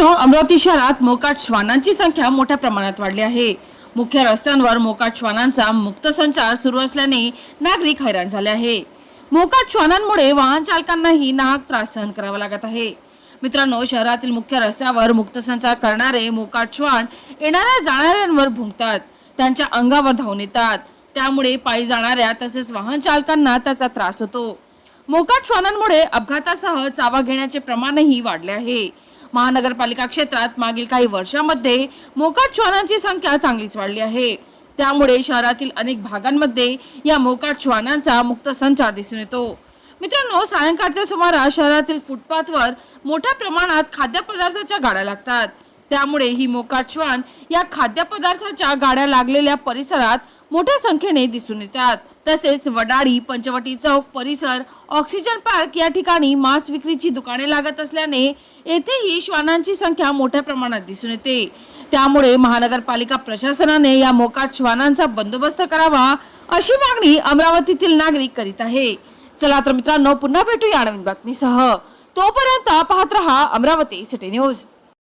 मित्रांनो हो, अमरावती शहरात मोकाट श्वानांची संख्या मोठ्या प्रमाणात वाढली आहे. मुख्य रस्त्यांवर मोकाट श्वानांचा मुक्त संचार सुरू असल्याने नागरिक हैराण झाले आहे. मोकाट श्वानांमुळे वाहन चालकांनाही नाहक त्रास सहन करावा लागत आहे. मित्रांनो शहरातील मुख्य रस्त्यावर मुक्त संचार करणारे मोकाट श्वान येणाऱ्या जाणाऱ्यांवर भुंकतात. त्यांच्या अंगावर धावून येतात. त्यामुळे पायी जाणाऱ्या तसेच वाहन चालकांना त्याचा त्रास होतो. मोकाट श्वानांमुळे अपघातासह चावा घेण्याचे प्रमाणही वाढले आहे. महानगरपालिका क्षेत्रात मागील काही वर्षांमध्ये मोकाट श्वानांची संख्या चांगलीच वाढली आहे. त्यामुळे शहरातील अनेक भागांमध्ये या मोकाट श्वानांचा मुक्त संचार दिसून येतो. मित्रांनो सायंकाळच्या सुमारास शहरातील फुटपाथवर मोठ्या प्रमाणात खाद्यपदार्थाच्या गाड्या लागतात. त्यामुळे ही मोकाट श्वान या खाद्यपदार्थाच्या गाड्या लागलेल्या परिसरात मोठ्या संख्येने दिसून येतात. तसेच वडाळी पंचवटी चौक परिसर ऑक्सिजन पार्क या ठिकाणी मांस विक्रीची दुकाने लागत असल्याने येथेही श्वानांची संख्या मोठ्या प्रमाणात दिसून येते. त्यामुळे महानगरपालिका प्रशासनाने या मोकाट श्वानांचा बंदोबस्त करावा अशी मागणी अमरावतीतील नागरिक करीत आहे. चला तर मित्रांनो पुन्हा भेटूया नवीन बातमीसह. तोपर्यंत पाहत रहा अमरावती सिटी न्यूज.